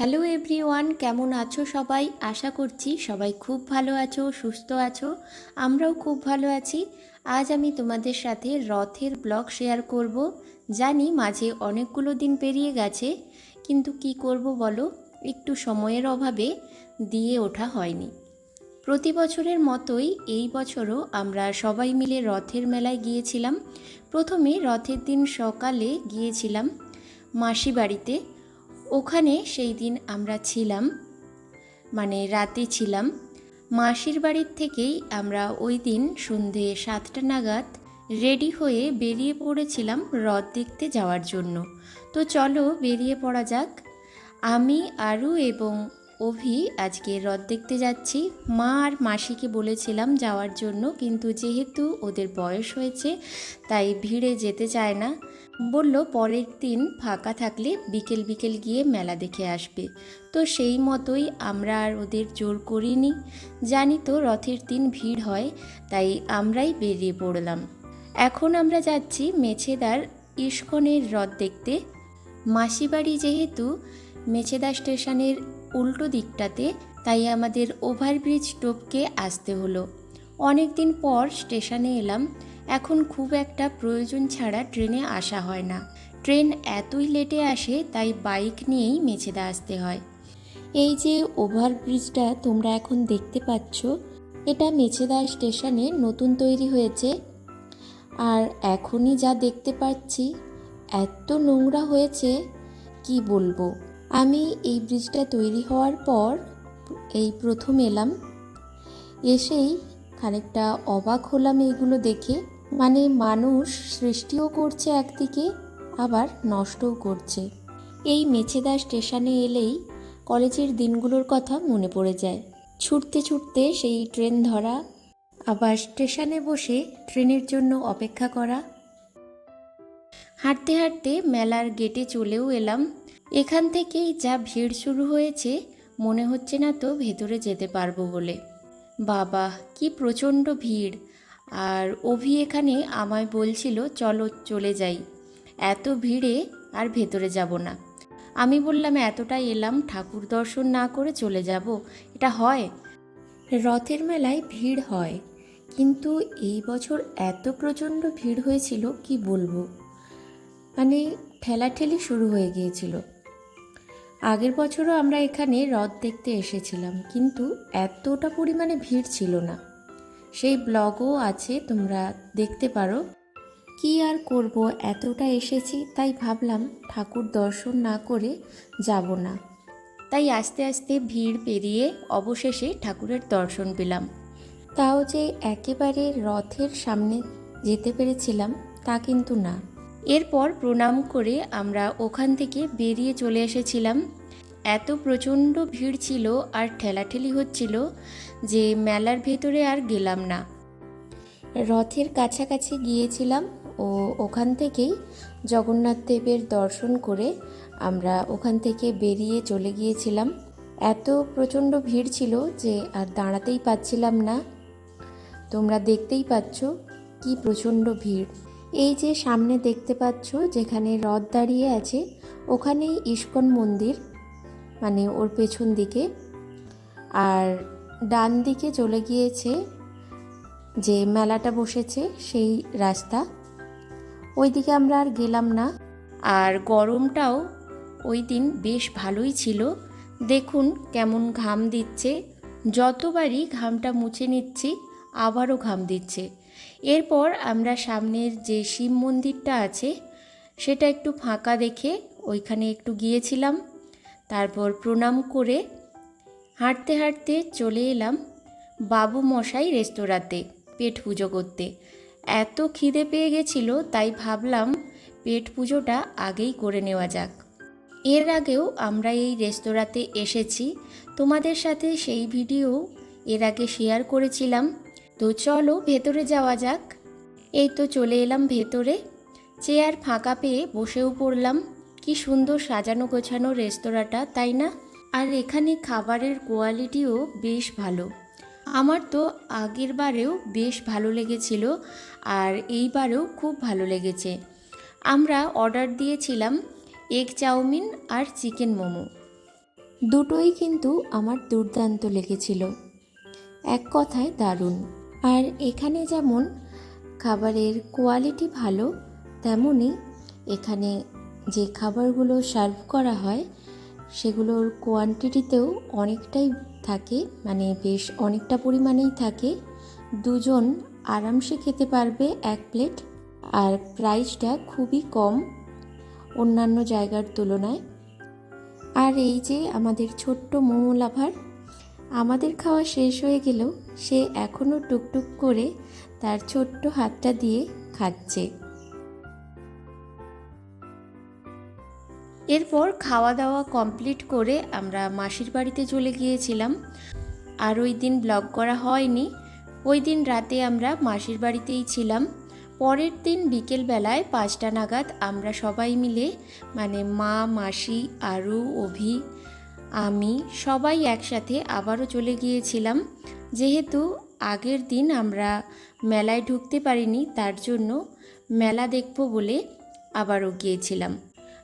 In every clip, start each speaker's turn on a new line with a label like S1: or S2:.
S1: Hello everyone, কেমন আছো সবাই? আশা করছি সবাই খুব ভালো আছো, সুস্থ আছো। আমরাও খুব ভালো আছি। আজ আমি তোমাদের সাথে রথের ব্লগ শেয়ার করব। জানি মাঝে অনেকগুলো দিন পেরিয়ে গেছে, কিন্তু কি করব বলো? একটু সময়ের অভাবে দিয়ে ওঠা হয়নি। প্রতি বছরের মতোই এই বছরও আমরা সবাই মিলে রথের মেলায় গিয়েছিলাম। প্রথমে রথের দিন সকালে গিয়েছিলাম মাসি বাড়িতে। ওখানে সেই দিন আমরা ছিলাম মানে রাতে ছিলাম। মাসির বাড়ির থেকেই আমরা ওই দিন সন্ধে সাতটা নাগাদ রেডি হয়ে বেরিয়ে পড়েছিলাম রথ দেখতে যাওয়ার জন্য। তো চলো বেরিয়ে পড়া যাক। আমি, আরু এবং অভি আজকে রথ দেখতে যাচ্ছি। মা আর মাসিকে বলেছিলাম যাওয়ার জন্য, কিন্তু যেহেতু ওদের বয়স হয়েছে, তাই ভিড়ে যেতে চায় না। বলল, পরের দিন ফাঁকা থাকলে বিকেল বিকেল গিয়ে মেলা দেখে আসবে। তো সেই মতোই আমরা আর ওদের জোর করিনি। জানি তো রথের দিন ভিড় হয়, তাই আমরাই বেরিয়ে পড়লাম। এখন আমরা যাচ্ছি মেছেদার ইস্কনের রথ দেখতে। মাসিবাড়ি যেহেতু মেছেদা স্টেশনের উল্টো দিকটাতে, তাই আমাদের ওভারব্রিজ টোপকে আসতে হলো। অনেক দিন পর স্টেশনে এলাম। এখন খুব একটা প্রয়োজন ছাড়া ট্রেনে আসা হয় না। ট্রেন এতই লেটে আসে, তাই বাইক নিয়েই মেছেদা আসতে হয়। এই যে ওভারব্রিজটা তোমরা এখন দেখতে পাচ্ছ, এটা মেছেদা স্টেশনে নতুন তৈরি হয়েছে। আর এখনই যা দেখতে পাচ্ছি, এত নোংরা হয়েছে, কি বলব? আমি এই ব্রিজটা তৈরি হওয়ার পর এই প্রথম এলাম। এসেই খানিকটা অবাক হলাম এইগুলো দেখে। মানে মানুষ সৃষ্টিও করছে একদিকে, আবার নষ্টও করছে। এই মেছেদা স্টেশনে এলেই কলেজের দিনগুলোর কথা মনে পড়ে যায়। ছুটতে ছুটতে সেই ট্রেন ধরা, আবার স্টেশনে বসে ট্রেনের জন্য অপেক্ষা করা। হাঁটতে হাঁটতে মেলার গেটে চলেও এলাম। এখান থেকেই যা ভিড় শুরু হয়েছে, মনে হচ্ছে না তো ভেতরে যেতে পারব বলে। বাবা, কি প্রচণ্ড ভিড়। আর অভি এখানে আমায় বলছিল, চলো, চলে যাই। এত ভিড়ে আর ভেতরে যাব না আমি বললাম এতটা এলাম, ঠাকুর দর্শন না করে চলে যাব? এটা হয় রথের মেলায় ভিড় হয়। কিন্তু এই বছর এত প্রচণ্ড ভিড় হয়েছিল, কি বলব? মানে ঠেলাঠেলি শুরু হয়ে গিয়েছিল। আগের বছরও আমরা এখানে রথ দেখতে এসেছিলাম, কিন্তু এতটা পরিমাণে ভিড় ছিল না। সেই ব্লগও আছে, তোমরা দেখতে পারো। কি আর করব, এতটা এসেছি, তাই ভাবলাম ঠাকুর দর্শন না করে যাব না। তাই আস্তে আস্তে ভিড় পেরিয়ে অবশেষে ঠাকুরের দর্শন পেলাম। তাও যে একেবারে রথের সামনে যেতে পেরেছিলাম, তা কিন্তু না। এরপর প্রণাম করে আমরা ওখান থেকে বেরিয়ে চলে এসেছিলাম। এত প্রচণ্ড ভিড় ছিল আর ঠেলাঠেলি হচ্ছিল যে মেলার ভেতরে আর গেলাম না। রথের কাছাকাছি গিয়েছিলাম ও ওখান থেকেই জগন্নাথ দেবের দর্শন করে আমরা ওখান থেকে বেরিয়ে চলে গিয়েছিলাম। এত প্রচণ্ড ভিড় ছিল যে আর দাঁড়াতেই পাচ্ছিলাম না। তোমরা দেখতেই পাচ্ছ কি প্রচণ্ড ভিড়। এই যে সামনে দেখতে পাচ্ছ, যেখানে রথ দাঁড়িয়ে আছে, ওখানেই ইস্কন মন্দির মানে ওর পেছন দিকে। আর ডান দিকে চলে গিয়েছে যে মেলাটা বসেছে, সেই রাস্তা। ওই দিকে আমরা আর গেলাম না। আর গরমটাও ওই দিন বেশ ভালোই ছিল। দেখুন কেমন ঘাম দিচ্ছে। যতবারই ঘামটা মুছে নিচ্ছি আবারও ঘাম দিচ্ছে। এরপর আমরা সামনের যে শিব মন্দিরটা আছে, সেটা একটু ফাঁকা দেখে ওইখানে একটু গিয়েছিলাম। তারপর প্রণাম করে হাঁটতে হাঁটতে চলে এলাম বাবু মশাই রেস্তোরাঁতে পেট পুজো করতে। এত খিদে পেয়ে গেছিল, তাই ভাবলাম পেট পুজোটা আগেই করে নেওয়া যাক। এর আগেও আমরা এই রেস্তোরাঁতে এসেছি। তোমাদের সাথে সেই ভিডিও এর আগে শেয়ার করেছিলাম। তো চলো ভেতরে যাওয়া যাক। এই তো চলে এলাম ভেতরে। চেয়ার ফাঁকা পেয়ে বসেও পড়লাম। কি সুন্দর সাজানো গোছানো রেস্তোরাঁটা, তাই না? আর এখানে খাবারের কোয়ালিটিও বেশ ভালো। আমার তো আগের বারেও বেশ ভালো লেগেছিল আর এইবারেও খুব ভালো লেগেছে। আমরা অর্ডার দিয়েছিলাম এগ চাউমিন আর চিকেন মোমো। দুটোই কিন্তু আমার দুর্দান্ত লেগেছিল। এক কথায় দারুণ। আর এখানে যেমন খাবারের কোয়ালিটি ভালো তেমনই এখানে যে খাবারগুলো সার্ভ করা হয়, সেগুলোর কোয়ান্টিটিতেও অনেকটাই থাকে মানে বেশ অনেকটা পরিমাণেই থাকে। দুজন আরামসে খেতে পারবে এক প্লেট আর প্রাইসটা খুবই কম অন্যান্য জায়গার তুলনায়। আর এই যে আমাদের ছোট্ট মোমো লাভার আমাদের খাওয়া শেষ হয়ে গেলেও সে এখনও টুকটুক করে তার ছোট্ট হাতটা দিয়ে খাচ্ছে। এরপর খাওয়া দাওয়া কমপ্লিট করে আমরা মাসির বাড়িতে চলে গিয়েছিলাম। আর ওই দিন ব্লগ করা হয়নি। ওই দিন রাতে আমরা মাসির বাড়িতেই ছিলাম। পরের দিন বিকেলবেলায় পাঁচটা নাগাদ আমরা সবাই মিলে মানে মা, মাসি, আরু, অভি আমি সবাই একসাথে আবারও চলে গিয়েছিলাম। যেহেতু আগের দিন আমরা মেলায় ঢুকতে পারিনি, তার জন্য মেলা দেখব বলে আবারও গিয়েছিলাম।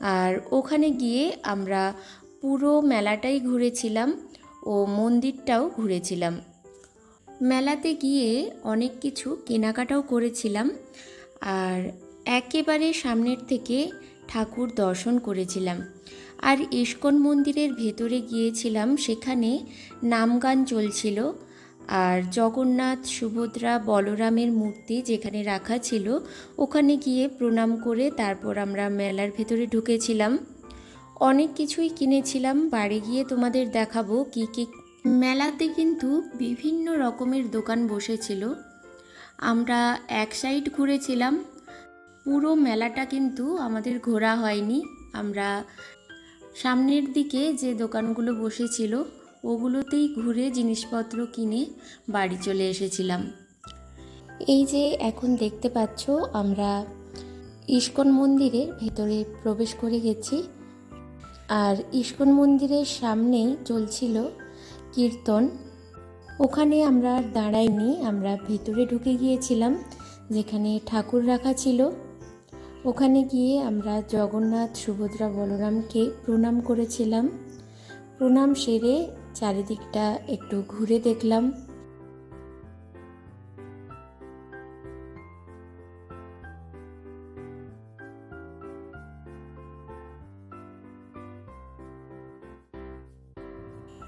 S1: আর ওখানে গিয়ে আমরা পুরো মেলাটাই ঘুরেছিলাম ও মন্দিরটাও ঘুরেছিলাম। মেলাতে গিয়ে অনেক কিছু কেনাকাটাও করেছিলাম আর একেবারে সামনের থেকে ঠাকুর দর্শন করেছিলাম। আর ইস্কন মন্দিরের ভেতরে গিয়েছিলাম, সেখানে নামগান চলছিল। আর জগন্নাথ, সুভদ্রা, বলরামের মূর্তি যেখানে রাখা ছিল, ওখানে গিয়ে প্রণাম করে তারপর আমরা মেলার ভেতরে ঢুকেছিলাম। অনেক কিছুই কিনেছিলাম, বাড়ি গিয়ে তোমাদের দেখাবো কী কী। মেলাতে কিন্তু বিভিন্ন রকমের দোকান বসেছিল। আমরা এক সাইড ঘুরেছিলাম। পুরো মেলাটা কিন্তু আমাদের ঘোরা হয়নি। আমরা সামনের দিকে যে দোকানগুলো বসেছিল, ওগুলোতেই ঘুরে জিনিসপত্র কিনে বাড়ি চলে এসেছিলাম। এই যে এখন দেখতে পাচ্ছ আমরা ইস্কন মন্দিরের ভেতরে প্রবেশ করে গেছি। আর ইস্কন মন্দিরের সামনেই চলছিল কীর্তন। ওখানে আমরা দাঁড়াইনি, আমরা ভেতরে ঢুকে গিয়েছিলাম, যেখানে ঠাকুর রাখা ছিল। ওখানে গিয়ে আমরা জগন্নাথ, সুভদ্রা, বলরামকে প্রণাম করেছিলাম। প্রণাম সেরে চারিদিকটা একটু ঘুরে দেখলাম।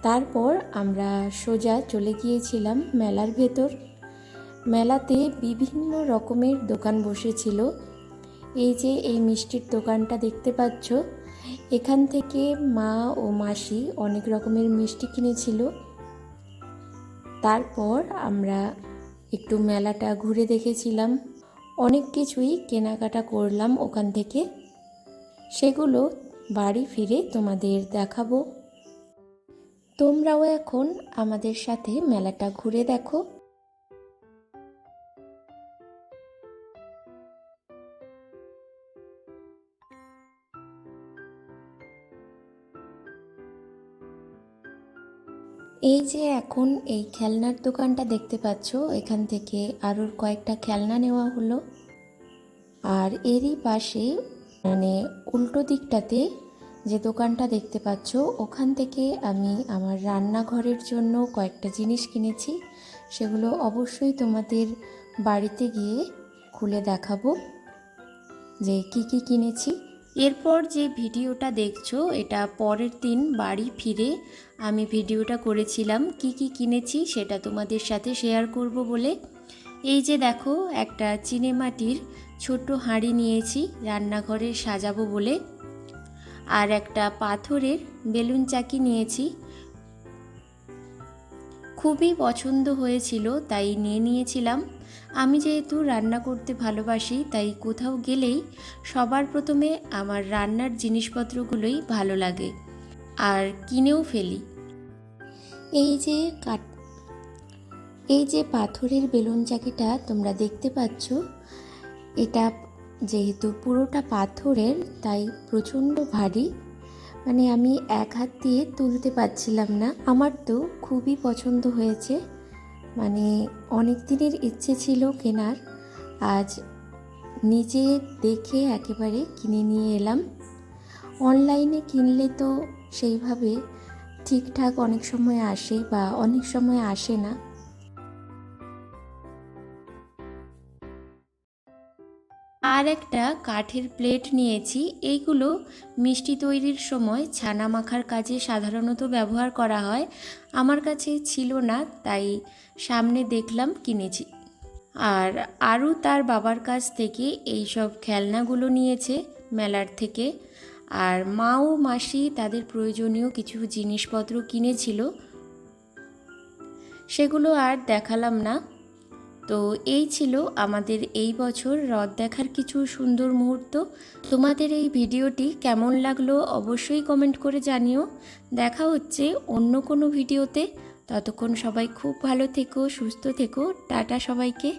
S1: তারপর আমরা সোজা চলে গিয়েছিলাম মেলার ভেতর। মেলাতে বিভিন্ন রকমের দোকান বসেছিল। এই যে এই মিষ্টির দোকানটা দেখতে পাচ্ছ, এখান থেকে মা ও মাসি অনেক রকমের মিষ্টি কিনেছিল। তারপর আমরা একটু মেলাটা ঘুরে দেখেছিলাম। অনেক কিছুই কেনাকাটা করলাম ওখান থেকে। সেগুলো বাড়ি ফিরে তোমাদের দেখাবো। তোমরাও এখন আমাদের সাথে মেলাটা ঘুরে দেখো। এই যে এখন এই খেলনার দোকানটা দেখতে পাচ্ছ, এখান থেকে আরোর কয়েকটা খেলনা নেওয়া হলো। আর এরই পাশে মানে উল্টো দিকটাতে যে দোকানটা দেখতে পাচ্ছ, ওখান থেকে আমি আমার রান্নাঘরের জন্য কয়েকটা জিনিস কিনেছি। সেগুলো অবশ্যই তোমাদের বাড়িতে গিয়ে খুলে দেখাবো যে কি কি কিনেছি। এরপর যে ভিডিওটা দেখছ, এটা পরের দিন বাড়ি ফিরে আমি ভিডিওটা করেছিলাম, কি কি কিনেছি সেটা তোমাদের সাথে শেয়ার করব বলে। এই যে দেখো, একটা চিনেমাটির ছোট্ট হাঁড়ি নিয়েছি রান্নাঘরে সাজাবো বলে। আর একটা পাথরের বেলুন চাকি নিয়েছি খুবই পছন্দ হয়েছিল, তাই নিয়ে নিয়েছিলাম। আমি যেহেতু রান্না করতে ভালোবাসি, তাই কোথাও গেলেই সবার প্রথমে আমার রান্নার জিনিসপত্রগুলোই ভালো লাগে আর কিনেও ফেলি। এই যে কাঠ, এই যে পাথরের বেলুন চাকিটা তোমরা দেখতে পাচ্ছ, এটা যেহেতু পুরোটা পাথরের, তাই প্রচণ্ড ভারী। মানে আমি এক হাত দিয়ে তুলতে পারছিলাম না। আমার তো খুবই পছন্দ হয়েছে। মানে অনেক দিনের ইচ্ছে ছিল কেনার। আজ নিজে দেখে একেবারে কিনে নিয়ে এলাম। অনলাইনে কিনলে তো সেইভাবে ঠিকঠাক অনেক সময় আসে বা অনেক সময় আসে না। আর একটা কাঠের প্লেট নিয়েছি। এইগুলো মিষ্টি তৈরির সময় ছানা মাখার কাজে সাধারণত ব্যবহার করা হয়। আমার কাছে ছিল না, তাই সামনে দেখলাম, কিনেছি। আর আরও তার বাবার কাছ থেকে এই সব খেলনাগুলো নিয়েছে মেলার থেকে। আর মা ও মাসি তাদের প্রয়োজনীয় কিছু জিনিসপত্র কিনেছিল। সেগুলো আর দেখালাম না। তো এই ছিল আমাদের এই বছর হ্রদ দেখার কিছু সুন্দর মুহূর্ত। তোমাদের এই ভিডিওটি কেমন লাগল অবশ্যই কমেন্ট করে জানিও। দেখা হচ্ছে অন্য কোনো ভিডিওতে। ততক্ষণ সবাই খুব ভালো থেকো, সুস্থ থেকো। টাটা সবাইকে।